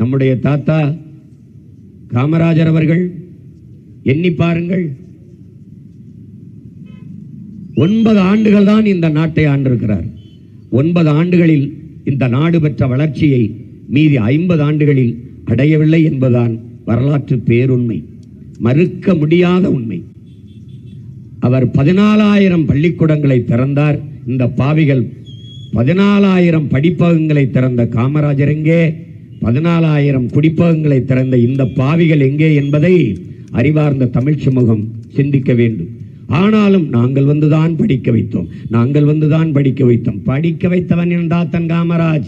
நம்முடைய தாத்தா காமராஜர் அவர்கள் எண்ணி பாருங்கள். ஒன்பது ஆண்டுகள் தான் இந்த நாட்டை ஆண்டிருக்கிறார். ஒன்பது ஆண்டுகளில் இந்த நாடு பெற்ற வளர்ச்சியை மீதி ஐம்பது ஆண்டுகளில் அடையவில்லை என்பதுதான் வரலாற்று பேருண்மை. மறுக்க முடியாத உண்மை. அவர் பதினாலாயிரம் பள்ளிக்கூடங்களை திறந்தார். இந்த பாவிகள் பதினாலாயிரம் படிப்பகங்களை திறந்த காமராஜர் எங்கே? பதினாலாயிரம் குடிப்பகங்களை திறந்த இந்த பாவிகள் எங்கே என்பதை அறிவார்ந்த தமிழ் சமூகம் சிந்திக்க வேண்டும். ஆனாலும் நாங்கள் வந்துதான் படிக்க வைத்தோம். நாங்கள் வந்துதான் படிக்க வைத்தோம். படிக்க வைத்தவன் என் தாத்தன் காமராஜ்.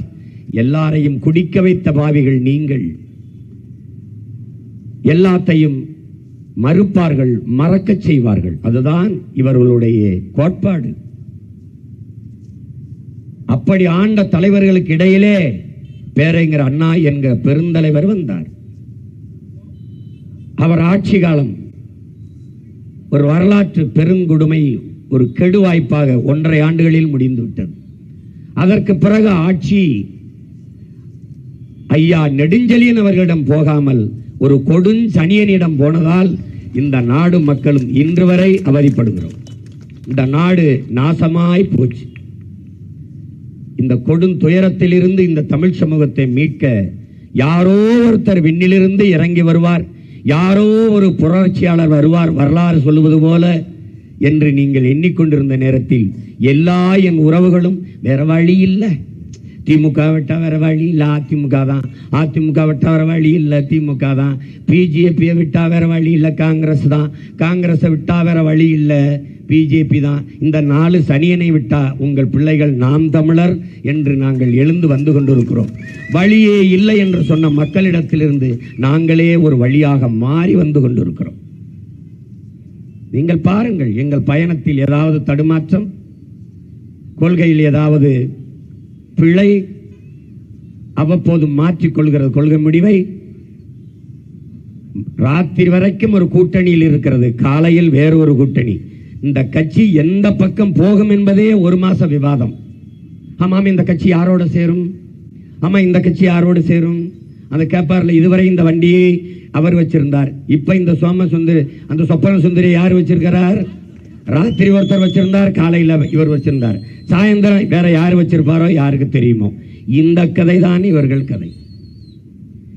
எல்லாரையும் குடிக்க வைத்த பாவிகள் நீங்கள். எல்லாத்தையும் மறுப்பார்கள் மறக்கச் செய்வார்கள். அதுதான் இவர்களுடைய கோட்பாடு. அப்படி ஆண்ட தலைவர்களுக்கு இடையிலே பேரைங்கிற அண்ணா என்கிற பெருந்தலைவர் வந்தார். அவர் ஆட்சி காலம் ஒரு வரலாற்று பெருங்கொடுமை ஒரு கெடுவாய்ப்பாக ஒன்றரை ஆண்டுகளில் முடிந்து விட்டது அதற்கு பிறகு ஆட்சி ஐயா நெடுஞ்செழியன் அவர்களிடம் போகாமல் ஒரு கொடுஞ்சனியனிடம் போனதால் இந்த நாடு மக்களும் இன்று வரை அவதிப்படுகிறோம். இந்த நாடு நாசமாய் போச்சு. இந்த கொடுந்துயரத்திலிருந்து இந்த தமிழ் சமூகத்தை மீட்க யாரோ ஒருத்தர் விண்ணிலிருந்து இறங்கி வருவார் யாரோ ஒரு புரட்சியாளர் வருவார் வரலாறு சொல்லுவது போல என்று நீங்கள் எண்ணிக்கொண்டிருந்த நேரத்தில் எல்லா என் உறவுகளும் வேற வழி இல்லை. திமுக விட்டா வேற வழி இல்லை அதிமுக தான். அதிமுக விட்டா வேற வழி இல்லை திமுக தான். பிஜேபியை விட்டா வேற வழி இல்லை காங்கிரஸ் தான். காங்கிரஸை விட்டா வேற வழி இல்லை. பிஜேபி தான். இந்த நாலு சனியனை விட்டா உங்கள் பிள்ளைகள் நாம் தமிழர் என்று நாங்கள் எழுந்து வந்து கொண்டிருக்கிறோம். வழியே இல்லை என்று சொன்ன மக்களிடத்திலிருந்து நாங்களே ஒரு வழியாக மாறி வந்து கொண்டிருக்கிறோம். நீங்கள் பாருங்கள் எங்கள் பயணத்தில் ஏதாவது தடுமாற்றம் கொள்கையில் ஏதாவது பிழை அவ்வப்போது மாற்றிக்கொள்கிறது கொள்கை முடிவை ராத்திரி வரைக்கும் ஒரு கூட்டணியில் இருக்கிறது காலையில் வேறு ஒரு கூட்டணி. இந்த கட்சி எந்த பக்கம் போகும் என்பதே ஒரு மாச விவாதம். ஆமாம் இந்த கட்சி யாரோட சேரும்? ஆமா இந்த கட்சி யாரோடு சேரும்? அந்த கேப்பாரில் இதுவரை இந்த வண்டியை அவர் வச்சிருந்தார். இப்ப இந்த சோம சுந்தரி அந்த சொப்பன சுந்தரி யார் வச்சிருக்கிறார்? ராத்திரி ஒருத்தர் வச்சிருந்தார் காலையில் இவர் வச்சிருந்தார். சாயந்தரம் வேற யார் வச்சிருப்பாரோ யாருக்கு தெரியுமோ? இந்த கதை தான் இவர்கள் கதை.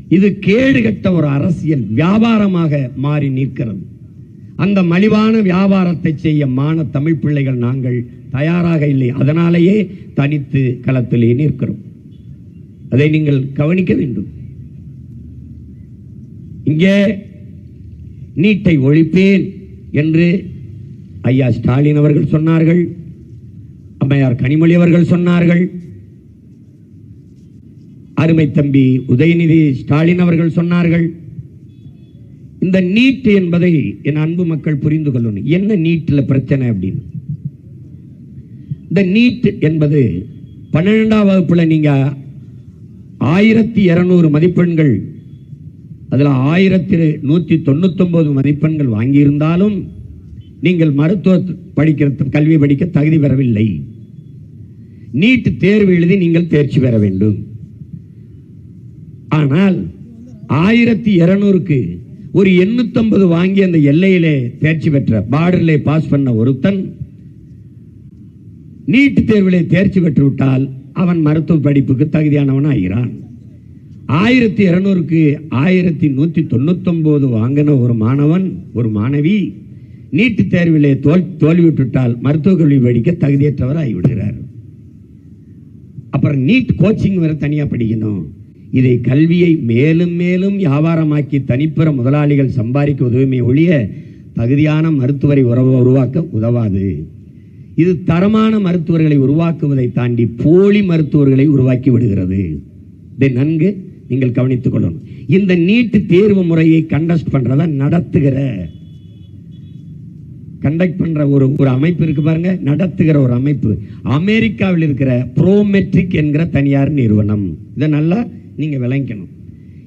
இது கேடுகட்ட ஒரு அரசியல் வியாபாரமாக மாறி நிற்கிறது. அந்த மலிவான வியாபாரத்தை செய்ய மான தமிழ் பிள்ளைகள் நாங்கள் தயாராக இல்லை. அதனாலேயே தனித்து களத்திலே நிற்கிறோம். அதை நீங்கள் கவனிக்க வேண்டும். இங்கே நீட்டை ஒழிப்பேன் என்று ஐயா ஸ்டாலின் அவர்கள் சொன்னார்கள். அம்மையார் கனிமொழி அவர்கள் சொன்னார்கள். அருமை தம்பி உதயநிதி ஸ்டாலின் அவர்கள் சொன்னார்கள். இந்த நீட் என்பதை என் அன்பு மக்கள் புரிந்து கொள்ளணும். என்ன நீட்டில் பிரச்சனை அப்படின்னு? இந்த நீட் என்பது பன்னிரெண்டாம் வகுப்பில் நீங்கள் ஆயிரத்தி இரநூறு மதிப்பெண்கள் அதில் ஆயிரத்தி நூற்றி தொண்ணூத்தொன்பது மதிப்பெண்கள் வாங்கியிருந்தாலும் நீங்கள் மருத்துவ படிக்கிற கல்வி படிக்க தகுதி பெறவில்லை. நீட் தேர்வு எழுதி நீங்கள் தேர்ச்சி பெற வேண்டும். ஆனால் ஆயிரத்தி இரநூறுக்கு ஒரு எண்ணூத்தம்பது வாங்கி அந்த எல்லையிலே தேர்ச்சி பெற்ற பார்டரிலே பாஸ் பண்ண ஒருத்தன் நீட் தேர்விலே தேர்ச்சி பெற்றுவிட்டால் அவன் மருத்துவ படிப்புக்கு தகுதியானவன் ஆகிறான் ஆயிரத்தி இருநூறுக்கு ஆயிரத்தி நூற்றி தொண்ணூத்தொம்போது வாங்கின ஒரு மாணவன் ஒரு மாணவி நீட்டு தேர்விலே தோல் தோல்வியுற்றுவிட்டால் மருத்துவக் கல்வி படிக்க தகுதியற்றவர் ஆகிவிடுகிறார் அப்புறம் நீட் கோச்சிங் வேறு தனியாக படிக்கணும். இதை கல்வியை மேலும் மேலும் வியாபாரமாக்கி தனிப்பெற முதலாளிகள் சம்பாதிக்க உதவுமே ஒழிய தகுதியான மருத்துவரை உறவ உருவாக்க உதவாது. இது தரமான மருத்துவர்களை உருவாக்குவதை தாண்டி போலி மருத்துவர்களை உருவாக்கி விடுகிறது. இதை நன்கு நீங்கள் கவனித்துக் கொள்ளணும். இந்த நீட்டு தேர்வு முறையை கண்டஸ்ட் பண்றத நடத்துகிற கண்டக்ட் பண்ற ஒரு ஒரு அமைப்பு இருக்கு பாருங்க. நடத்துகிற ஒரு அமைப்பு. அமெரிக்காவில் இருக்கிற ப்ரோமெட்ரிக் என்கிற தனியார் நிறுவனம். இதை நல்லா நீங்கள் விளங்கிக்கணும்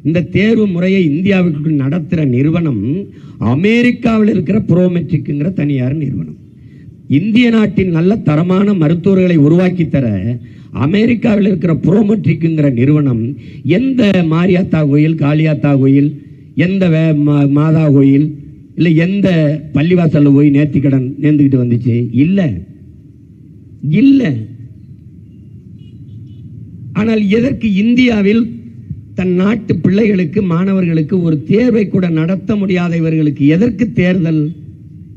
இந்த தேர்வு முறையை இந்தியாவுக்கு நடத்துகிற நிறுவனம் அமெரிக்காவில் இருக்கிற புரோமெட்ரிக்குங்கிற தனியார் நிறுவனம். இந்திய நாட்டின் நல்ல தரமான மருத்துவர்களை உருவாக்கி தர அமெரிக்காவில் இருக்கிற புரோமெட்ரிக்குங்கிற நிறுவனம் எந்த மாரியாத்தா கோயில் காளியாத்தா கோயில் எந்த வே- மா- மாதா கோயில் இல்லை எந்த பள்ளிவாசலில் போய் நேர்த்திக்கடன் நேர்ந்துக்கிட்டு வந்துச்சு? இல்லை. இல்லை. ஆனால் எதற்கு இந்தியாவில் தன் நாட்டு பிள்ளைகளுக்கு மாணவர்களுக்கு ஒரு தேர்வை கூட நடத்த முடியாத இவர்களுக்கு எதற்கு தேர்தல்?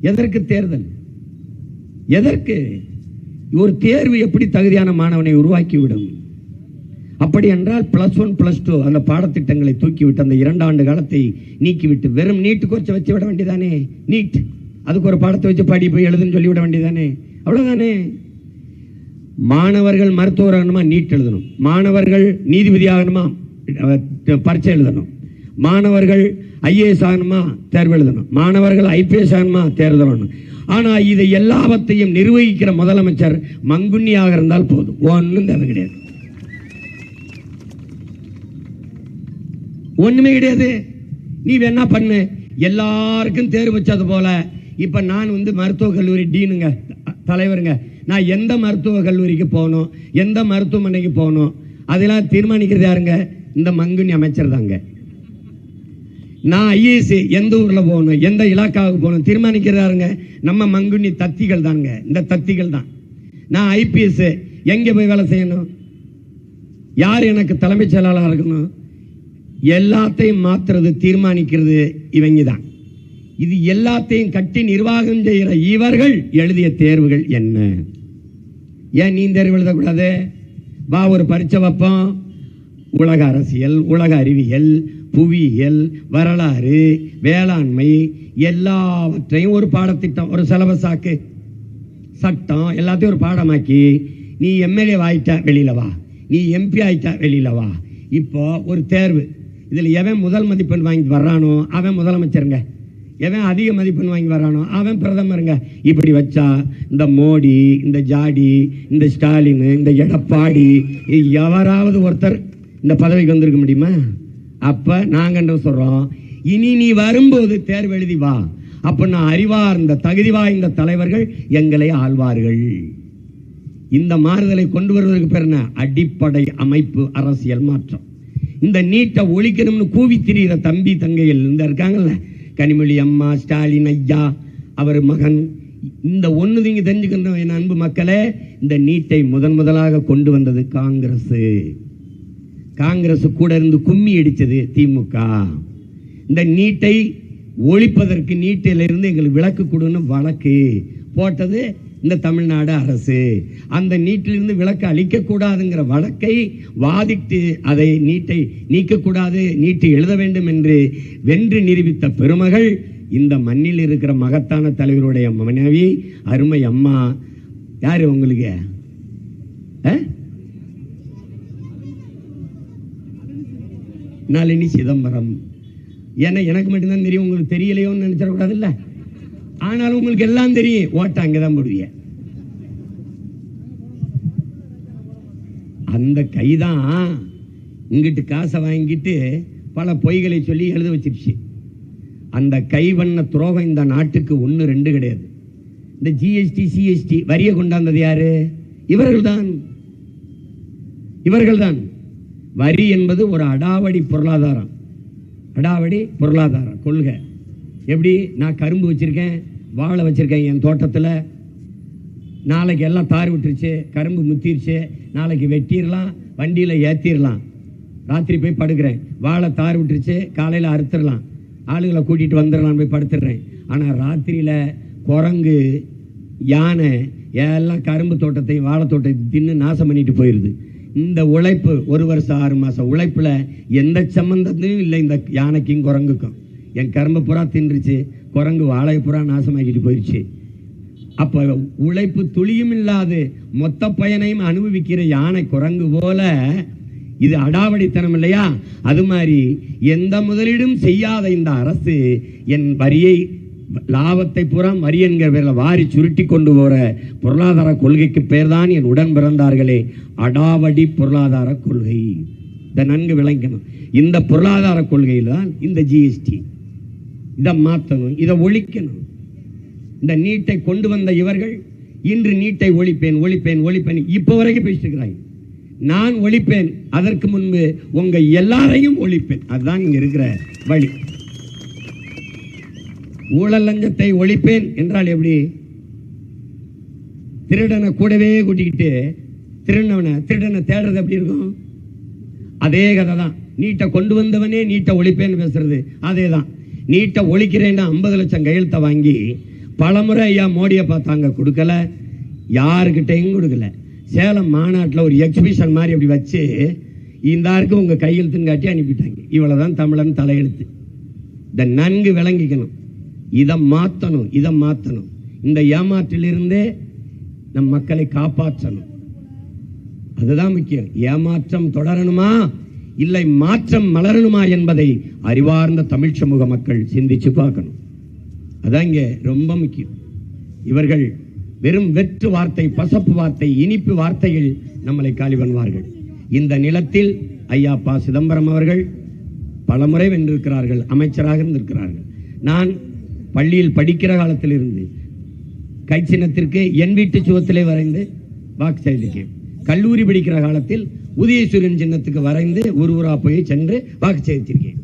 எதற்கு தேர்தல்? எதற்கு? ஒரு தேர்வு எப்படி தகுதியான மாணவனை உருவாக்கிவிடும்? அப்படி என்றால் பிளஸ் ஒன் பிளஸ் டூ அந்த பாடத்திட்டங்களை தூக்கிவிட்டு அந்த இரண்டு ஆண்டு காலத்தை நீக்கிவிட்டு வெறும் நீட்டு கோர்ச்சை வச்சு விட வேண்டியதானே? நீட். அதுக்கு ஒரு பாடத்தை வச்சு படி போய் எழுதுன்னு சொல்லி விட வேண்டியதானே? அவ்வளோதானே மாணவர்கள் மருத்துவர் ஆகணுமா? நீட் எழுதணும். மாணவர்கள் நீதிபதி ஆகணுமா? பரீட்சை எழுதணும். மாணவர்கள் ஐஏஎஸ் ஆகணுமா தேர்வு எழுதணும். மாணவர்கள் ஐபிஎஸ் ஆகணுமா தேர்வு எழுதணும். இதை எல்லாவற்றையும் நிர்வகிக்கிற முதலமைச்சர் மங்குன்னியாக இருந்தால் போதும். ஒன்றும் தேவை கிடையாது. ஒன்றுமே கிடையாது. நீ வேணா பண்ணு. எல்லாருக்கும் தேர்வு வச்சது போல. இப்போ நான் வந்து மருத்துவக் கல்லூரி டீனுங்க த- தலைவருங்க. நான் எந்த மருத்துவக் கல்லூரிக்கு போகணும்? எந்த மருத்துவமனைக்கு போகணும்? அதெல்லாம் தீர்மானிக்கிறது யாருங்க? இந்த மங்குனி அமைச்சர் தாங்க நான் ஐஏஎஸ் எந்த ஊரில் போகணும் எந்த இலாக்காவுக்கு போகணும் தீர்மானிக்கிறாருங்க? நம்ம மங்குனி தத்திகள் தாங்க. இந்த தத்திகள் தான். நான் ஐபிஎஸ் எங்கே போய் வேலை செய்யணும்? யார் எனக்கு தலைமைச் செயலாளராக இருக்கணும்? எல்லாத்தையும் மாத்துறது தீர்மானிக்கிறது இவங்க தான். இது எல்லாத்தையும் கட்டி நிர்வாகம் செய்கிற இவர்கள் எழுதிய தேர்வுகள் என்ன? ஏன் நீ தேர்வு எழுதக்கூடாது? வா ஒரு பரீட்சை வைப்போம். உலக அரசியல் உலக அறிவியல் புவியியல் வரலாறு வேளாண்மை எல்லாவற்றையும் ஒரு பாடத்திட்டம் ஒரு சிலபஸ் ஆக்கு. சட்டம் எல்லாத்தையும் ஒரு பாடமாக்கி நீ எம்எல்ஏ ஆயிட்டா வெளியில வா. நீ எம்பி ஆயிட்டா வெளியில வா. இப்போ ஒரு தேர்வு. இதில் எவன் முதல் மதிப்பெண் வாங்கிட்டு வர்றானோ அவன் முதலமைச்சருங்க. எவன் அதிக மதிப்பெண் வாங்கி வர்றானோ அவன் பிரதமருங்க. இப்படி வச்சா இந்த மோடி இந்த ஜாடி இந்த ஸ்டாலின் இந்த எடப்பாடி எவராவது ஒருத்தர் இந்த பதவிக்கு வந்திருக்க முடியுமா? அப்ப நாங்க என்ன சொல்றோம்? இனி நீ வரும்போது தேர்வு எழுதி வா. அப்ப நான் அறிவார்ந்த தகுதி வாய்ந்த தலைவர்கள் எங்களை ஆழ்வார்கள் இந்த மாறுதலை கொண்டு வருவதற்கு பேர் என்ன? அடிப்படை அமைப்பு அரசியல் மாற்றம். இந்த நீட்டை ஒழிக்கணும்னு கூவி திரிகிற தம்பி தங்கைகள் இந்த இருக்காங்கல்ல? கனிமொழி அம்மா ஸ்டாலின் ஐயா அவர் மகன். இந்த ஒன்று நீங்கள் தெரிஞ்சுக்கின்ற என் அன்பு மக்களே. இந்த நீட்டை முதன் முதலாக கொண்டு வந்தது காங்கிரஸ் காங்கிரஸ் கூட இருந்து கும்மி அடித்தது திமுக. இந்த நீட்டை ஒழிப்பதற்கு நீட்டிலிருந்து எங்களுக்கு விளக்கு கொடுன்னு வழக்கு போட்டது இந்த தமிழ்நாடு அரசு. அந்த நீட்டிலிருந்து விளக்கு அளிக்கக்கூடாதுங்கிற வழக்கை வாதிட்டு அதை நீட்டை நீக்கக்கூடாது நீட்டு எழுத வேண்டும் என்று வென்று நிரூபித்த பெருமகள் இந்த மண்ணில் இருக்கிற மகத்தான தலைவருடைய மனைவி அருமை அம்மா. யார் உங்களுக்கு? ஆ? நளினி சிதம்பரம். ஏன்னா எனக்கு மட்டும்தான் தெரியும் உங்களுக்கு தெரியலையோன்னு நினைச்சிடக்கூடாதுல்ல? ஆனாலும் உங்களுக்கு எல்லாம் தெரியும். ஓட்ட அங்கதான் போடுவீங்க அந்த கைதான் இங்கிட்டு காசை வாங்கிட்டு பல பொய்களை சொல்லி எழுத வச்சிருச்சு. அந்த கை பண்ண துரோகம் இந்த நாட்டுக்கு ஒன்று ரெண்டு கிடையாது. இந்த ஜிஎஸ்டி சிஎஸ்டி வரியை கொண்டாந்தது யாரு? இவர்கள் தான் இவர்கள் தான் வரி என்பது ஒரு அடாவடி பொருளாதாரம். அடாவடி பொருளாதாரம் கொள்கை. எப்படி? நான் கரும்பு வச்சுருக்கேன் வாழை வச்சுருக்கேன் என் தோட்டத்தில். நாளைக்கு எல்லாம் தார் விட்டுருச்சு கரும்பு முத்திருச்சு நாளைக்கு வெட்டிடலாம் வண்டியில் ஏற்றிடலாம் ராத்திரி போய் படுக்கிறேன். வாழை தார் விட்டுருச்சு காலையில் அறுத்துடலாம். ஆளுகளை கூட்டிகிட்டு வந்துடலாம் போய் படுத்துடுறேன். ஆனால் ராத்திரியில் குரங்கு யானை எல்லாம் கரும்பு தோட்டத்தையும் வாழை தோட்டத்தையும் தின்னு நாசம் பண்ணிட்டு போயிடுது இந்த உழைப்பு ஒரு வருஷம் ஆறு மாதம் உழைப்பில் எந்த சம்மந்தத்தையும் இல்லை இந்த யானைக்கும் குரங்குக்கும். என் கரும்பு புறா தின்றுச்சு குரங்கு வாழை புறா நாசமாக்கிட்டு போயிடுச்சு அப்போ உழைப்பு துளியும் இல்லாது மொத்த பயனையும் அனுபவிக்கிற யானை குரங்கு போல இது அடாவடித்தனம் இல்லையா? அது மாதிரி எந்த முதலீடும் செய்யாத இந்த அரசு என் வரியை லாபத்தை புறம் வரி என்கிற பேரில் வாரி சுருட்டி கொண்டு போகிற பொருளாதார கொள்கைக்கு பேர் தான் என் உடன் பிறந்தார்களே. அடாவடி பொருளாதார கொள்கை. இதை நன்கு விளங்கணும். இந்த பொருளாதார கொள்கையில் தான் இந்த ஜிஎஸ்டி இதை மாற்றணும் இதை ஒழிக்கணும். இந்த நீட்டை கொண்டு வந்த இவர்கள் இன்று நீட்டை ஒழிப்பேன் ஒழிப்பேன் ஒழிப்பேன். இப்போ வரைக்கும் பேசிட்டு இருக்கிறாங்க நான் ஒழிப்பேன் அதற்கு முன்பு உங்கள் எல்லாரையும் ஒழிப்பேன். அதுதான் இங்கே இருக்கிற வழி. ஊழல் லஞ்சத்தை ஒழிப்பேன் என்றால் எப்படி? திருடனை கூடவே கூட்டிக்கிட்டு திருடனவனை திருடனை தேடுறது எப்படி இருக்கும்? அதே கதை தான் நீட்டை கொண்டு வந்தவனே நீட்டை ஒழிப்பேன்னு பேசுறது. அதே தான் நீட்டை ஒழிக்கிறேன்னா ஐம்பது லட்சம் கையெழுத்தை வாங்கி பலமுறை ஐயா மோடியை பார்த்தாங்க கொடுக்கல. யாருக்கிட்டையும் கொடுக்கல. சேலம் மாநாட்டில் ஒரு எக்ஸிபிஷன் மாதிரி அப்படி வச்சு இந்தாருக்கு உங்கள் கையெழுத்துன்னு காட்டி அனுப்பிட்டாங்க. இவ்வளோதான் தமிழன் தலையெழுத்து. இதை நன்கு விளங்கிக்கணும். இதை மாற்றணும் இதை மாற்றணும் இந்த ஏமாற்றிலிருந்தே நம் மக்களை காப்பாற்றணும். அதுதான் முக்கியம். ஏமாற்றம் தொடரணுமா? இல்லை மாற்றம் மலரணுமா என்பதை அறிவார்ந்த தமிழ் சமூக மக்கள் சிந்திச்சு பார்க்கணும். அதான் ரொம்ப முக்கியம். இவர்கள் வெறும் வெற்று வார்த்தை பசப்பு வார்த்தை இனிப்பு வார்த்தையில் நம்மளை காலி பண்ணுவார்கள். இந்த நிலத்தில் ஐயா சிதம்பரம் அவர்கள் பலமுறை வென்றிருக்கிறார்கள் அமைச்சராக இருந்திருக்கிறார்கள். நான் பள்ளியில் படிக்கிற காலத்தில் இருந்து கை சின்னத்திற்கு என் வீட்டு சுவத்திலே வரைந்து வாக்கு செய்திருக்கேன் கல்லூரி படிக்கிற காலத்தில் உதயசூரியன் சின்னத்துக்கு வரைந்து ஒரு ஊரா போய் சென்று வாக்கு செய்திருக்கேன்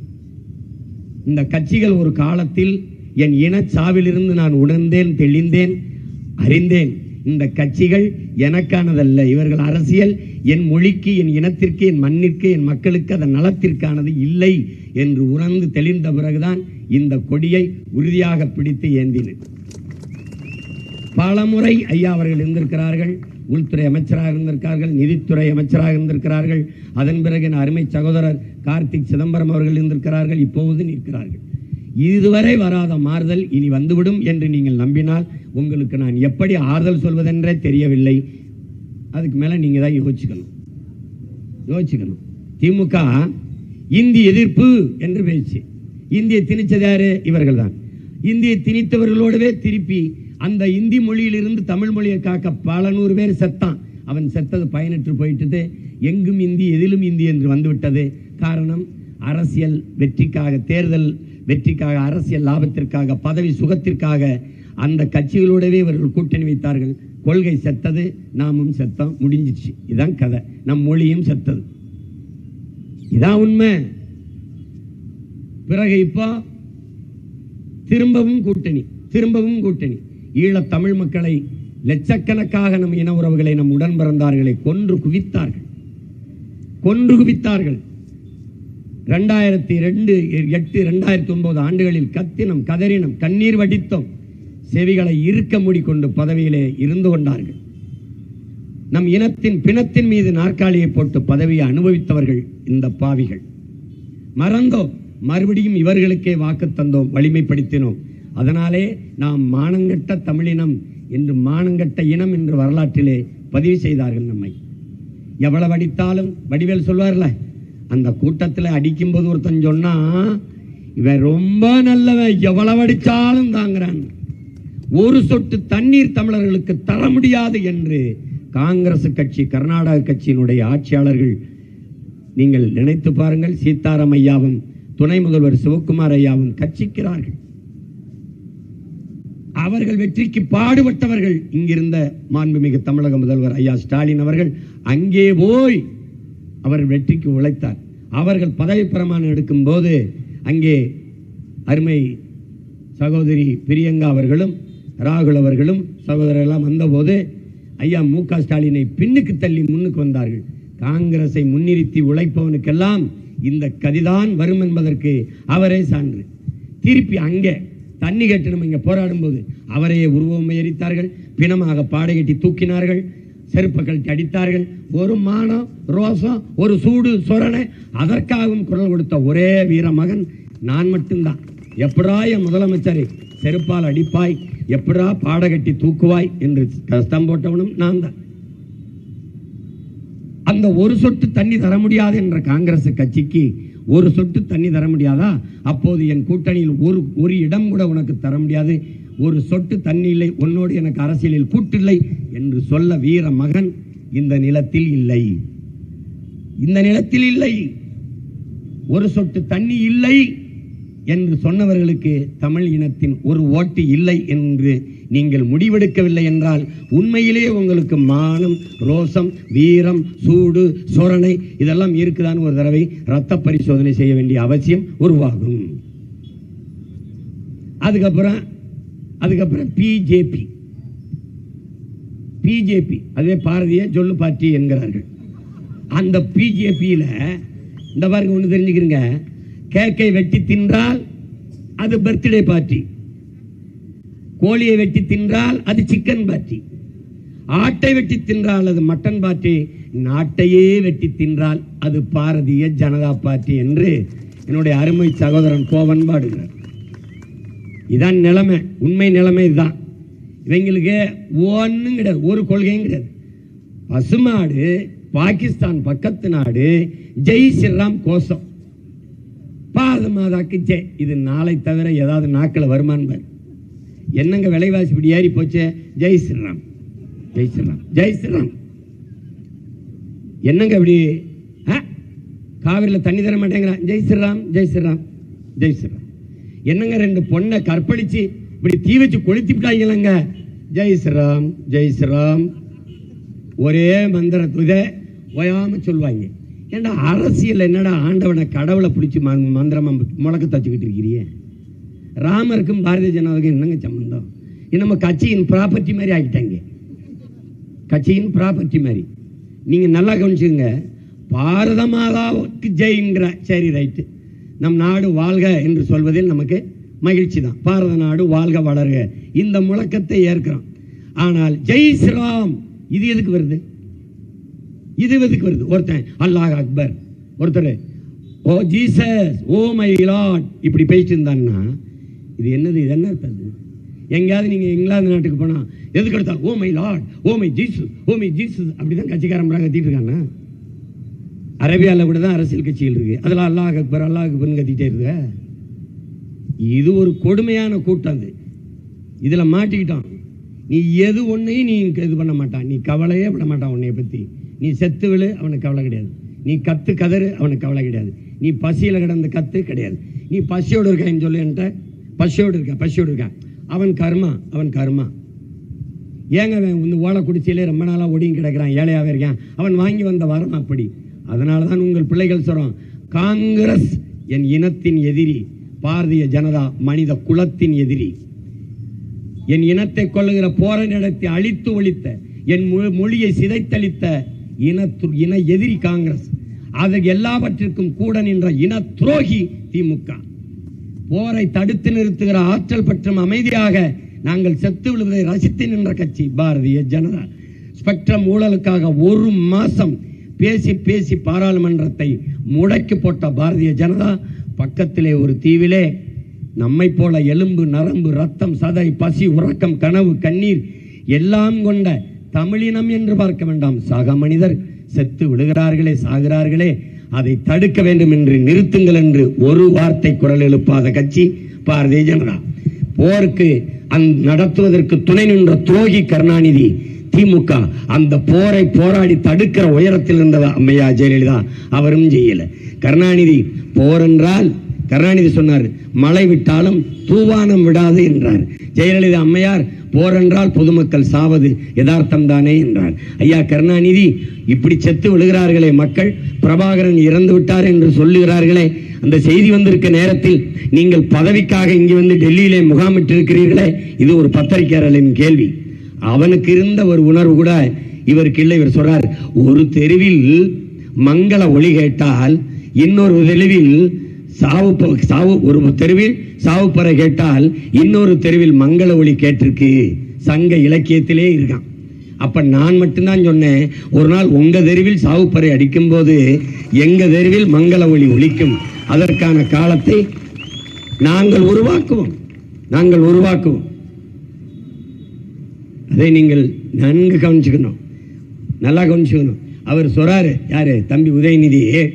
இந்த கட்சிகள் ஒரு காலத்தில் என் இனச்சாவிலிருந்து நான் உணர்ந்தேன் தெளிந்தேன் அறிந்தேன். இந்த கட்சிகள் எனக்கானதல்ல. இவர்கள் அரசியல் என் மொழிக்கு என் இனத்திற்கு என் மண்ணிற்கு என் மக்களுக்கு அதன் நலத்திற்கானது இல்லை என்று உணர்ந்து தெளிந்த பிறகுதான் இந்த கொடியை உறுதியாக பிடித்து ஏந்தினேன். பலமுறை ஐயா அவர்கள் இருந்திருக்கிறார்கள் உள்துறை அமைச்சராக இருந்திருக்கார்கள் நிதித்துறை அமைச்சராக இருந்திருக்கிறார்கள். அதன் பிறகு என் அருமை சகோதரர் கார்த்திக் சிதம்பரம் அவர்கள் இருந்திருக்கிறார்கள் இப்போது நிற்கிறார்கள். இதுவரை வராத மாறுதல் இனி வந்துவிடும் என்று நீங்கள் நம்பினால் உங்களுக்கு நான் எப்படி ஆறுதல் சொல்வதென்றே தெரியவில்லை. அதுக்கு மேல நீங்கள் தான் யோசிச்சுக்கணும். யோசிச்சுக்கணும். திமுக இந்தி எதிர்ப்பு என்று பேச்சு. இந்தியை திணிச்சது யாரு? இவர்கள் தான் இந்தியை திணித்தவர்களோடவே திருப்பி அந்த இந்தி மொழியிலிருந்து தமிழ் மொழியை காக்க பல நூறு பேர் செத்தான். அவன் செத்தது பயனற்று போயிட்டது. எங்கும் இந்தி எதிலும் இந்தி என்று வந்துவிட்டது. காரணம் அரசியல் வெற்றிக்காக தேர்தல் வெற்றிக்காக அரசியல் லாபத்திற்காக பதவி சுகத்திற்காக அந்த கட்சிகளோடவே இவர்கள் கூட்டணி வைத்தார்கள். கொள்கை செத்தது நாமும் செத்தோம் முடிஞ்சிச்சு இதான் கதை. நம் மொழியும் செத்தது. இதான் உண்மை. பிறகு இப்போ திரும்பவும் கூட்டணி திரும்பவும் கூட்டணி. ஈழத் தமிழ் மக்களை லட்சக்கணக்காக நம் இன உறவுகளை நம் உடன் பிறந்தார்களை கொன்று குவித்தார்கள். கொன்று குவித்தார்கள். ரெண்டாயிரத்தி ரெண்டு எட்டு ரெண்டாயிரத்தி ஒன்பது ஆண்டுகளில் கத்தினம் கதறினம் கண்ணீர் வடித்தோம். செவிகளை இருக்க மூடிக்கொண்டு பதவியிலே இருந்து கொண்டார்கள். நம் இனத்தின் பிணத்தின் மீது நாற்காலியை போட்டு பதவியை அனுபவித்தவர்கள் இந்த பாவிகள். மறந்தோம் மறுபடியும் இவர்களுக்கே வாக்கு தந்தோம் வலிமைப்படுத்தினோம். அதனாலே நாம் மானங்கட்ட தமிழினம் என்று மானங்கட்ட இனம் என்று வரலாற்றிலே பதிவு செய்தார்கள் நம்மை. எவ்வளவு அடித்தாலும் வடிவேல் சொல்வார்ல அந்த கூட்டத்தில் அடிக்கும்போது ஒருத்தன் சொன்னா இவன் ரொம்ப நல்லவன் எவ்வளவு அடித்தாலும் தாங்குறான். ஒரு சொட்டு தண்ணீர் தமிழர்களுக்கு தர முடியாது என்று காங்கிரஸ் கட்சி கர்நாடக கட்சியினுடைய ஆட்சியாளர்கள் நீங்கள் நினைத்து பாருங்கள் சீதாராம் ஐயாவும் துணை முதல்வர் சிவக்குமார் ஐயாவும் கட்சிக்கிறார்கள். அவர்கள் வெற்றிக்கு பாடுபட்டவர்கள் இங்கிருந்த மாண்புமிகு தமிழக முதல்வர் ஐயா ஸ்டாலின் அவர்கள். அங்கே போய் அவர் வெற்றிக்கு உழைத்தார். அவர்கள் பதவி பிரமாணம் எடுக்கும் போது அங்கே அருமை சகோதரி பிரியங்கா அவர்களும் ராகுல் அவர்களும் சகோதரர் வந்தபோது ஐயா மு. க. ஸ்டாலினை பின்னுக்கு தள்ளி முன்னுக்கு வந்தார்கள். காங்கிரஸை முன்னிறுத்தி உழைப்பவனுக்கெல்லாம் இந்த கதிதான் வரும் என்பதற்கு அவரே சான்று. திருப்பி அங்கே தண்ணி கட்டணும் இங்கே போராடும் போது அவரையே உருவம் எரித்தார்கள் பிணமாக பாடகட்டி தூக்கினார்கள். செருப்பை கழட்டி அடித்தார்கள். ஒரு மானம் ரோசம் ஒரு சூடு சொரணை அதற்காகவும் குரல் கொடுத்த ஒரே வீர மகன் நான் மட்டும்தான். எப்படா என் முதலமைச்சரை? செருப்பால் அடிப்பாய் எப்படா பாடகட்டி தூக்குவாய் என்று கஷ்டம் போட்டவனும் நான் தான் அந்த ஒரு சொட்டு தண்ணி தர முடியாது என்ற காங்கிரஸ் கட்சிக்கு ஒரு சொட்டு தண்ணி தர முடியாதா? அப்போது என் கூட்டணியில் ஒரு ஒரு இடம் கூட உனக்கு தர முடியாது. ஒரு சொட்டு தண்ணி இல்லை உன்னோடு எனக்கு அரசியலில் கூட்டில்லை என்று சொல்ல வீர மகன் இந்த நிலத்தில் இல்லை. இந்த நிலத்தில் இல்லை. ஒரு சொட்டு தண்ணி இல்லை. என்று சொன்னவர்களுக்கு தமிழ் இனத்தின் ஒரு ஓட்டு இல்லை என்று நீங்கள் முடிவெடுக்கவில்லை என்றால் உண்மையிலே உங்களுக்கு மானம் ரோசம் வீரம் சூடு சோரணை இதெல்லாம் இருக்குதான்னு ஒரு தடவை ரத்த பரிசோதனை செய்ய வேண்டிய அவசியம் உருவாகும். அதுக்கப்புறம் அதுக்கப்புறம் பிஜேபி பிஜேபி அதே பாரதிய சொல்லு பார்ட்டி என்கிறார்கள். அந்த பிஜேபியில் இந்த பாருங்க ஒன்று தெரிஞ்சுக்கிறீங்க. கேக்கை வெட்டி தின்றால் அது பர்த்டே பார்ட்டி. கோழியை வெட்டி தின்றால் அது சிக்கன் பார்ட்டி. ஆட்டை வெட்டி தின்றால் அது மட்டன் பார்ட்டி. நாட்டையே வெட்டி தின்றால் அது பாரதிய ஜனதா பார்ட்டி என்று என்னுடைய அருமை சகோதரன் கோவன் பாடுகிறார். இதான் நிலைமை உண்மை நிலைமை இதுதான். இவங்களுக்கு ஒன்றும் கிடையாது ஒரு கொள்கையும் கிடையாது. பசுமாடு பாகிஸ்தான் பக்கத்து நாடு ஜெய் ஸ்ரீராம் கோஷம். பாரத மாதாக்கு ஜெய் இது நாளை தவிர ஏதாவது நாக்கில் வருமான் பாரு. என்னங்க விலைவாசி இப்படி ஏறி போச்சே? ஜெய் ஸ்ரீராம். ஜெய் ஸ்ரீராம். ஜெய் ஸ்ரீராம். என்னங்க இப்படி ஆ? காவிரியில் தண்ணி தர மாட்டேங்கிறான் ஜெய் ஸ்ரீராம் ஜெய் ஸ்ரீராம் ஜெய் ஸ்ரீராம். என்னங்க ரெண்டு பொண்ணை கற்பழிச்சு இப்படி தீ வச்சு கொளுத்தி விட்டாங்களங்க ஜெய் ஸ்ரீராம் ஜெய் ஸ்ரீராம். ஒரே மந்திர துதை ஓயாம சொல்லுவாங்க ஏண்டா அரசியல் என்னடா ஆண்டவனை கடவுளை பிடிச்சி ம- மந்திரமா முழக்க தச்சுக்கிட்டு இருக்கிறியே? ராமருக்கும் பாரதிய ஜனதாவுக்கும் என்னங்க சம்பந்தம்? என்னமோ நம்ம கட்சியின் ப்ராப்பர்ட்டி மாதிரி ஆகிட்டாங்க. கட்சியின் ப்ராப்பர்ட்டி மாதிரி. நீங்கள் நல்லா கவனிச்சுங்க பாரத மாதாவுக்கு ஜெயிங்கிற சரி ரைட்டு நம் நாடு வாழ்க என்று சொல்வதில் நமக்கு மகிழ்ச்சி தான். பாரத நாடு வாழ்க வளர்க. இந்த முழக்கத்தை ஏற்கிறோம். ஆனால் ஜெய் ஸ்ரீராம் இது எதுக்கு வருது? இது எதுக்கு வருது. ஒருத்தன் அல்லாஹ் அக்பர். ஒருத்தர் oh Jesus oh my lot இப்படி பேசிட்டு இருந்தான்னா இது என்னது இது என்ன அர்த்தம் எங்கேயாவது நீங்கள் இங்கிலாந்து நாட்டுக்கு போனால் எதுக்கு எடுத்தால் ஓ my lord oh my Jesus oh my Jesus. அப்படி தான் கட்சிக்காரன் கத்திட்டு இருக்காங்க. அரேபியாவில் கூட தான் அரசியல் கட்சிகள் இருக்குது அதில் அல்லாஹ் அக்பர் அல்லாஹ் அக்பர்னு கத்திட்டே இருக்க. இது ஒரு கொடுமையான கூட்டம் அது. இதில் மாட்டிக்கிட்டான். நீ எது ஒன்றையும் நீ இது பண்ண மாட்டான். நீ கவலையே விட மாட்டான் உன்னைய பற்றி நீ செத்து விழு அவனுக்கு கவலை கிடையாது. நீ கத்து கதறு அவனுக்கு கவலை கிடையாது. நீ பசியில் கிடந்து கத்து கிடையாது. நீ பசியோடு இருக்கான்னு சொல்லு பசியோடு இருக்க பசியோடு இருக்க. அவன் கர்மா அவன் கர்மா. ஏங்க இந்த ஓலை குடிச்சியிலே ரொம்ப நாளாக ஒடியும் கிடக்கிறான் ஏழையாகவே இருக்கான். அவன் வாங்கி வந்த வரம் அப்படி. அதனால தான் உங்கள் பிள்ளைகள் சொல்கிறோம் காங்கிரஸ் என் இனத்தின் எதிரி பாரதிய ஜனதா மனித குலத்தின் எதிரி. என் இனத்தை கொள்ளுகிற போரை நடத்தி அழித்து ஒழித்த என் மொ- மொழியை சிதைத்தளித்த இன இன எதிரி காங்கிரஸ். அது எல்லாவற்றிற்கும் கூட நின்ற இன துரோகி திமுக. போரை தடுத்து நிறுத்துகிற ஆற்றல் பற்றும் அமைதியாக நாங்கள் செத்து விழுவதை ரசித்து நின்ற கட்சி பாரதிய ஜனதா. ஸ்பெக்ட்ரம் ஊழலுக்காக ஒரு மாசம் பேசி பேசி பாராளுமன்றத்தை முடக்கி போட்ட பாரதிய ஜனதா பக்கத்திலே ஒரு தீவிலே நம்மை போல எலும்பு நரம்பு ரத்தம் சதை பசி உறக்கம் கனவு கண்ணீர் எல்லாம் கொண்ட தமிழினம் என்று பார்க்க வேண்டாம். சக மனிதர் செத்து விழுகிறார்களே சாகிறார்களே அதை தடுக்க வேண்டும் என்று நிறுத்துங்கள் என்று ஒரு வார்த்தை குரல் எழுப்பாத கட்சி பாரதிய ஜனதா. போருக்கு அந் நடத்துவதற்கு துணை நின்ற துரோகி கருணாநிதி திமுக அந்த போரை போராடி தடுக்கிற உயரத்தில் இருந்த அம்மையா ஜெயலலிதா அவரும் செய்யல கருணாநிதி போர் என்றால் கருணாநிதி சொன்னார் மழை விட்டாலும் தூவானம் விடாது என்றார். ஜெயலலிதா அம்மையார் போரென்றால் பொதுமக்கள் சாவது யதார்த்தம் தானே என்றார். ஐயா கருணாநிதி இப்படி செத்து விழுகிறார்களே மக்கள் பிரபாகரன் இறந்து விட்டார் என்று சொல்லுகிறார்களே அந்த செய்தி வந்திருக்க நேரத்தில் நீங்கள் பதவிக்காக இங்கு வந்து டெல்லியிலே முகாமிட்டிருக்கிறீர்களே இது ஒரு பத்திரிகையாளரின் கேள்வி. அவனுக்கு இருந்த ஒரு உணர்வு கூட இவருக்கு இல்லை. இவர் சொல்றார் ஒரு தெருவில் மங்கள ஒளி கேட்டால் இன்னொரு தெருவில் சாவு சாவு ஒரு தெருவில் சாவுப்பறை கேட்டால் இன்னொரு தெருவில் மங்கள ஒளி கேட்டிருக்கு. சங்க இலக்கியத்திலே இருக்கான். அப்ப நான் மட்டும்தான் சொன்னேன் ஒரு நாள் உங்க தெருவில் சாவுப்பறை அடிக்கும்போது எங்க தெருவில் மங்கள ஒளி ஒழிக்கும் அதற்கான காலத்தை நாங்கள் உருவாக்குவோம். நாங்கள் உருவாக்குவோம். அதை நீங்கள் நன்கு கவனிச்சுக்கணும். நல்லா கவனிச்சுக்கணும். அவர் சொல்றாரு யாரு? தம்பி உதயநிதி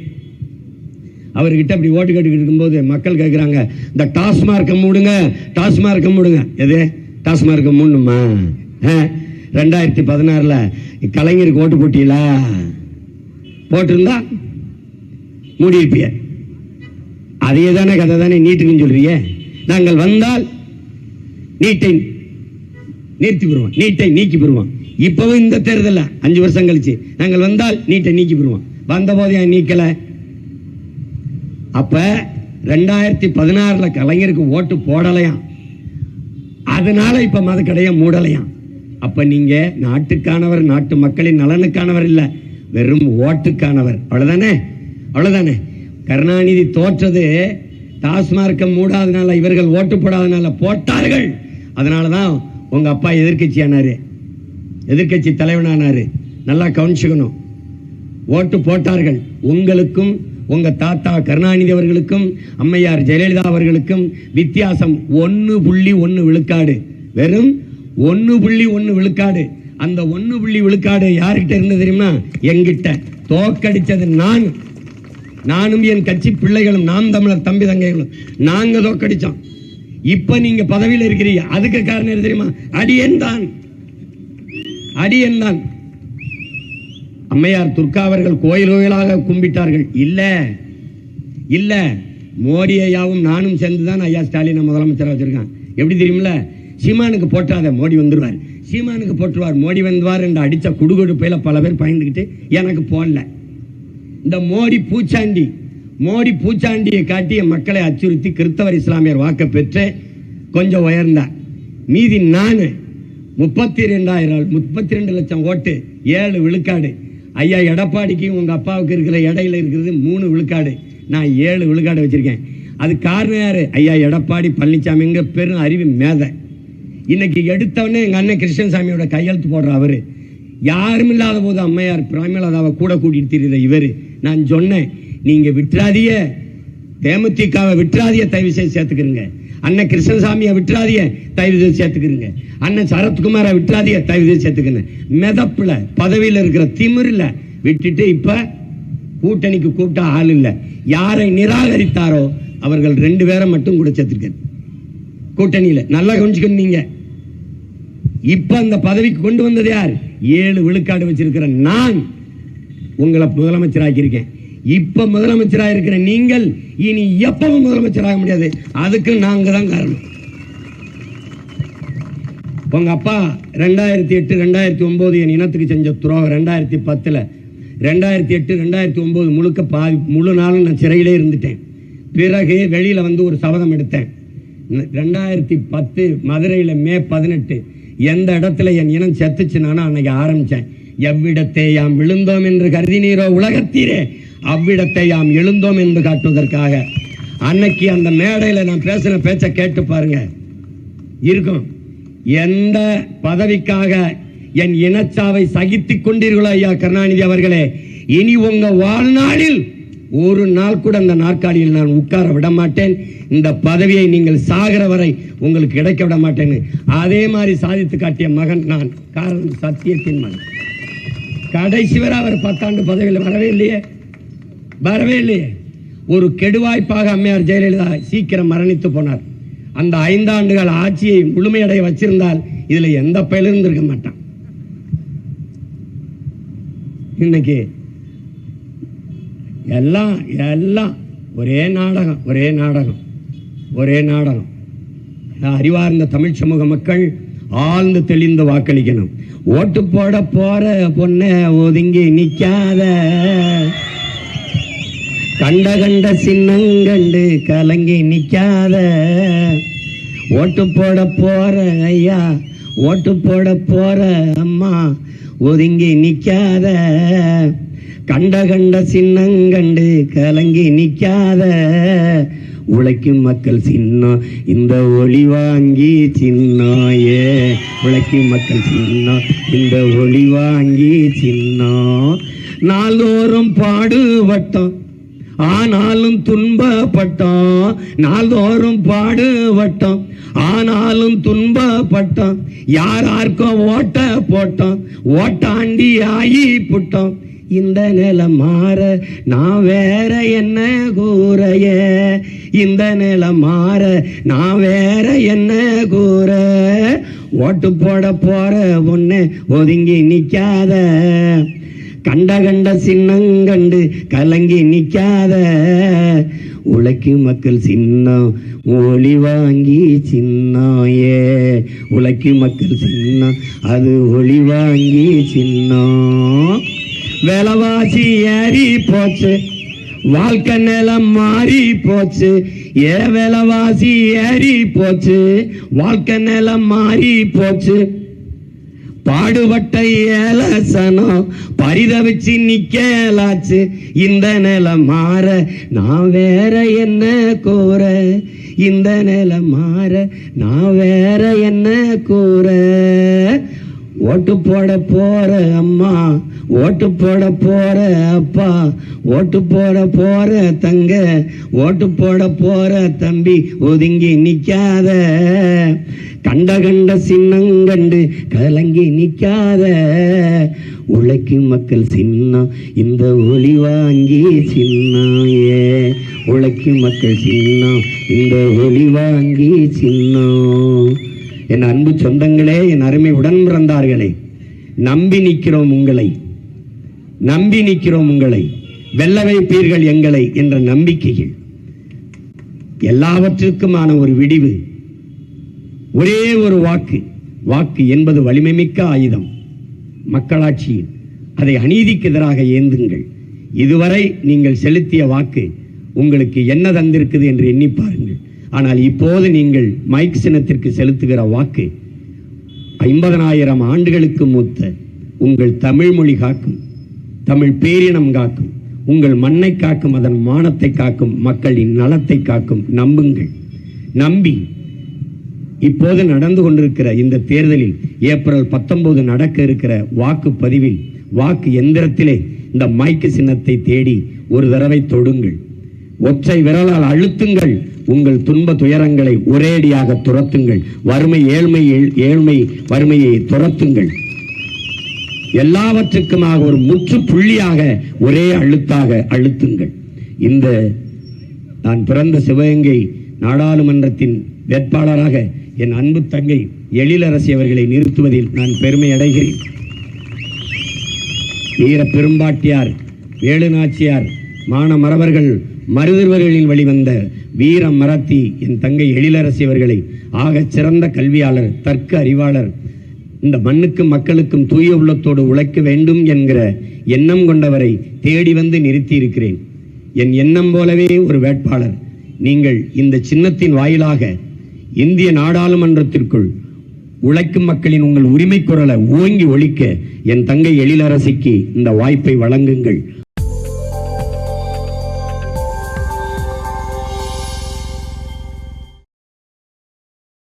அவர்கிட்ட அப்படி ஓட்டு கேட்டுக்கிட்டு இருக்கும்போது மக்கள் கேட்குறாங்க இந்த டாஸ்மார்க்கை மூடுங்க டாஸ்மார்க்கை மூடுங்க. எது? டாஸ்மார்க்கை மூடணுமா? ஆ, ரெண்டாயிரத்தி பதினாறில் கலைஞருக்கு ஓட்டு போட்டியில போட்டிருந்தா மூடியிருப்பிய. அதே தானே கதை தானே நீட்டுக்குன்னு சொல்றிய நாங்கள் வந்தால் நீட்டை நிறுத்தி பெறுவோம் நீட்டை நீக்கி பெறுவோம் இப்பவும் இந்த தேர்தலில் அஞ்சு வருஷம் கழிச்சு. நாங்கள் வந்தால் நீட்டை நீக்கி பெறுவோம் வந்த போது ஏன் நீக்கலை? அப்ப ரெண்டாயிரத்தி பதினாறுல கலைஞருக்கு ஓட்டு போடலையாம். அதனால இப்ப மதுக்கடையை மூடலையாம். அப்ப நீங்க நாட்டுக்கானவர் நாட்டு மக்களின் நலனுக்கானவர் இல்ல வெறும் ஓட்டுக்கானவர். அவ்வளவுதானே? அவ்வளவுதானே? கருணாநிதி தோற்றது டாஸ்மார்க்கம் மூடாதனால இவர்கள் ஓட்டு போடாதனால போட்டார்கள். அதனாலதான் உங்க அப்பா எதிர்க்கட்சி ஆனாரு எதிர்க்கட்சி தலைவனானாரு. நல்லா கவனிச்சுக்கணும். ஓட்டு போட்டார்கள். உங்களுக்கும் உங்கள் தாத்தா கருணாநிதி அவர்களுக்கும் அம்மையார் ஜெயலலிதா அவர்களுக்கும் வித்தியாசம் ஒன்று புள்ளி ஒன்று விழுக்காடு. வெறும் ஒன்று புள்ளி ஒன்று விழுக்காடு. அந்த ஒன்று புள்ளி விழுக்காடு யார்கிட்ட இருந்தது தெரியுமா? என்கிட்ட. தோக்கடித்தது நான். நானும் என் கட்சி பிள்ளைகளும் நாம் தமிழர் தம்பி தங்கைகளும் நாங்கள் தோக்கடித்தோம் இப்போ நீங்கள் பதவியில் இருக்கிறீங்க. அதுக்கு காரணம் தெரியுமா? அடியன் தான். அடியன் தான். அம்மையார் துர்கா அவர்கள் கோயில் கோயிலாக கும்பிட்டார்கள். இல்ல இல்ல. மோடி ஐயாவும் நானும் சேர்ந்து தான் ஐயா ஸ்டாலினை முதலமைச்சராக வச்சிருக்கான். எப்படி தெரியுமில்ல? சீமானுக்கு போட்டாத மோடி வந்துடுவார் சீமானுக்கு போட்டுருவார் மோடி வந்துவார் என்று அடித்த குடுகுடுப்பையில பல பேர் பயந்துக்கிட்டு எனக்கு போடல. இந்த மோடி பூச்சாண்டி மோடி பூச்சாண்டியை காட்டிய மக்களை அச்சுறுத்தி கிறிஸ்தவர் இஸ்லாமியர் வாக்க பெற்று கொஞ்சம் உயர்ந்தார். மீதி நான் முப்பத்தி ரெண்டாயிரம் முப்பத்தி ரெண்டு லட்சம் ஓட்டு ஏழு விழுக்காடு ஐயா எடப்பாடிக்கு உங்க அப்பாவுக்கு இருக்கிற இடையில இருக்கிறது மூணு விழுக்காடு. நான் ஏழு விழுக்காடு வச்சிருக்கேன். அது காரணம் யாரு? ஐயா எடப்பாடி பழனிசாமிங்கிற பெரும் அறிவு மேதை. இன்னைக்கு எடுத்தவொடனே எங்க அண்ணன் கிருஷ்ணசாமியோட கையெழுத்து போடுற அவரு. யாரும் இல்லாத போது அம்மையார் பிரேமலதாவை கூட கூட்டிட்டு திரியுற இவர். நான் சொன்னேன் நீங்க விட்டுறாதிய தேமுதிகவை விட்டுறாதிய தயவு செய்து சேர்த்துக்கிறீங்க. அண்ணன் கிருஷ்ணசாமியை விட்டுறாதிய தயவு செய்து சேர்த்துக்கிறீங்க. அண்ணன் சரத்குமாரை விட்டுறாதிய தயவு செய்து சேர்த்துக்கிறேன் மிதப்புல பதவியில் இருக்கிற திமிரில் விட்டுட்டு இப்போ கூட்டணிக்கு கூப்பிட்டா ஆள் இல்லை. யாரை நிராகரித்தாரோ அவர்கள் ரெண்டு பேரை மட்டும் கூட சேர்த்துருக்காரு கூட்டணியில். நல்லா கவனிச்சுக்கணும் நீங்கள் இப்போ அந்த பதவிக்கு கொண்டு வந்தது யார்? ஏழு விழுக்காடு வச்சிருக்கிற நான் உங்களை முதலமைச்சராக்கியிருக்கேன். இப்ப முதலமைச்சராக இருக்கிற நீங்கள் இனி எப்பவும் முதலமைச்சராக முடியாது. அதுக்கு நாங்க தான் காரணம். உங்க அப்பா ரெண்டாயிரத்தி எட்டு ரெண்டாயிரத்தி ஒன்பது என் இனத்துக்கு செஞ்ச துரோகம் ரெண்டாயிரத்தி பத்துல. ரெண்டாயிரத்தி எட்டு ரெண்டாயிரத்தி ஒன்பது முழுக்க பாதி முழு நாளும் நான் சிறையிலே இருந்துட்டேன். பிறகு வெளியில வந்து ஒரு சபதம் எடுத்தேன். ரெண்டாயிரத்தி பத்து மதுரையில் மே பதினெட்டு எந்த இடத்துல என் இனம் செத்துச்சுனானோ அன்னைக்கு ஆரம்பித்தேன் எவ்விடத்தை யாம் விழுந்தோம் என்று கருதினீரோ உலகத்தீரே. அவ்விடத்தை யாம் எழுந்தோம் என்று காட்டுவதற்காக. அன்னைக்கு அந்த மேடையில் நான் பேசின பேச்சை கேட்டு பாருங்க. இருக்கும். எந்த பதவிக்காக என் இனச்சாவை சகித்துக் கொண்டீர்களோ ஐயா கருணாநிதி அவர்களே இனி உங்க வாழ்நாளில் ஒரு நாள் கூட அந்த நாற்காலியில் நான் உட்கார விட மாட்டேன் இந்த பதவியை நீங்கள் சாகிற வரை உங்களுக்கு கிடைக்க விட மாட்டேன்னு அதே மாதிரி சாதித்து காட்டிய மகன் நான். காரணம் சத்தியத்தின் மகன். கடைசி வரை அவர் பத்தாண்டு பதவியில் வரவே இல்லையே. வரவே இல்லையே. ஒரு கெடுவாய்ப்பாக அம்மையார் ஜெயலலிதா சீக்கிரம் மரணித்து போனார். அந்த ஐந்தாண்டுகள் ஆட்சியை முழுமையடைய வச்சிருந்தால் இதுல எந்த பயிலும் இருந்திருக்க மாட்டான். இன்னைக்கு எல்லாம் எல்லாம் ஒரே நாடகம் ஒரே நாடகம் ஒரே நாடகம். அறிவார்ந்த தமிழ் சமூக மக்கள் ஆழ்ந்து தெளிந்து வாக்களிக்கணும். ஓட்டு போட போற பொண்ணை ஒதுங்கி நிக்காத. கண்ட கண்ட சின்னங்கண்டு கலங்கி நிற்காத ஓட்டு போட போற ஐயா ஓட்டு போட போற அம்மா ஒதுங்கி நிற்காத கண்ட கண்ட சின்னங்கண்டு கலங்கி நிற்காத உழைக்கும் மக்கள் சின்னம் இந்த ஒளி வாங்கி சின்னாயே. உழைக்கும் மக்கள் சின்னம் இந்த ஒளி வாங்கி சின்னம் நாள்தோறும் பாடுபட்டோம். ஆனாலும் துன்பப்பட்டோம் நாள்தோறும் பாடுபட்டோம் ஆனாலும் துன்பப்பட்டோம் யார் யாருக்கும் ஓட்ட போட்டோம் ஓட்டாண்டி ஆகி புட்டோம் இந்த நிலை மாற நான் வேற என்ன கூறைய? இந்த நிலை மாற நான் வேற என்ன கூற? ஓட்டு போட போற ஒன்று ஒதுங்கி நிற்காத கண்ட கண்ட சின்னங்கண்டு கலங்கி நிற்காத. உழைக்கும் மக்கள் சின்னம் ஒளி வாங்கி சின்னம் ஏ. உழைக்கும் மக்கள் சின்னம் அது ஒளி வாங்கி சின்னம். விலவாசி ஏறி போச்சு வாழ்க்கை நிலம் மாறி போச்சு ஏ. விலவாசி ஏறி போச்சு வாழ்க்கை நிலம் மாறி போச்சு. பாடுபட்ட ஏலசனம் பரிதவிச்சு நிக்கலாச்சு. இந்த நிலம் மாற நான் வேற என்ன கூற இந்த நிலம் மாற நான் வேற என்ன கூற ஓட்டு போட போற அம்மா ஓட்டு போட போற அப்பா ஓட்டு போட போற தங்க ஓட்டு போட போற தம்பி ஒதுங்கி நிக்காத. கண்ட கண்ட சின்னங்கண்டு கலங்கி நிக்காத. உழைக்கு மக்கள் சின்னம் இந்த ஒளி வாங்கி சின்னம் ஏ. மக்கள் சின்னம் இந்த ஒளி வாங்கி சின்னம். என் அன்பு சொந்தங்களே என் அருமை உடன் பிறந்தார்களே நம்பி நிற்கிறோம் உங்களை. நம்பி நிற்கிறோம் உங்களை. வெல்ல வைப்பீர்கள் எங்களை என்ற நம்பிக்கையில். எல்லாவற்றிற்குமான ஒரு விடிவு. ஒரே ஒரு வாக்கு. வாக்கு என்பது வலிமைமிக்க ஆயுதம். மக்களாட்சியில் அதை அநீதிக்கு எதிராக ஏந்துங்கள். இதுவரை நீங்கள் செலுத்திய வாக்கு உங்களுக்கு என்ன தந்திருக்குது என்று எண்ணி பாருங்கள். ஆனால் இப்போது நீங்கள் மைக் சின்னத்திற்கு செலுத்துகிற வாக்கு ஐம்பதனாயிரம் ஆண்டுகளுக்கு மூத்த உங்கள் தமிழ் மொழி காக்கும் தமிழ் பேரினம் காக்கும் உங்கள் மண்ணை காக்கும் அதன் மானத்தை காக்கும் மக்களின் நலத்தை காக்கும் நம்புங்கள். நம்பி இப்போது நடந்து கொண்டிருக்கிற இந்த தேர்தலில் ஏப்ரல் பத்தொன்பது நடக்க இருக்கிற வாக்குப்பதிவில் வாக்கு எந்திரத்திலே இந்த மைக்கு சின்னத்தை தேடி ஒரு தடவை தொடுங்கள். ஒற்றை விரலால் அழுத்துங்கள். உங்கள் துன்ப துயரங்களை ஒரேடியாக துரத்துங்கள். வறுமை ஏழ்மை ஏழ்மை வறுமையை துரத்துங்கள். எல்லாவற்றுக்குமாக ஒரு முற்றுப்புள்ளியாக ஒரே அழுத்தாக அழுத்துங்கள். இந்த நான் பிறந்த சிவகங்கை நாடாளுமன்றத்தின் வேட்பாளராக என் அன்பு தங்கை எழிலரசி அவர்களை நிறுத்துவதில் நான் பெருமை அடைகிறேன். வீர பெரும்பாட்டியார் வேலுநாச்சியார் மானமரவர்கள் மருதுவர்களில் வெளிவந்த வீர மரத்தி என் தங்கை எழிலரசி அவர்களை ஆகச் சிறந்த கல்வியாளர் தர்க்க அறிவாளர் இந்த மண்ணுக்கும் மக்களுக்கும் தூய உள்ளத்தோடு உழைக்க வேண்டும் என்கிற எண்ணம் கொண்டவரை தேடி வந்து நிறுத்தி இருக்கிறேன் என் எண்ணம் போலவே ஒரு வேட்பாளர். நீங்கள் இந்த சின்னத்தின் வாயிலாக இந்திய நாடாளுமன்றத்திற்குள் உழைக்கும் மக்களின் உங்கள் உரிமை குரலை ஓங்கி ஒழிக்க என் தங்கை எழிலரசிக்கு இந்த வாய்ப்பை வழங்குங்கள்.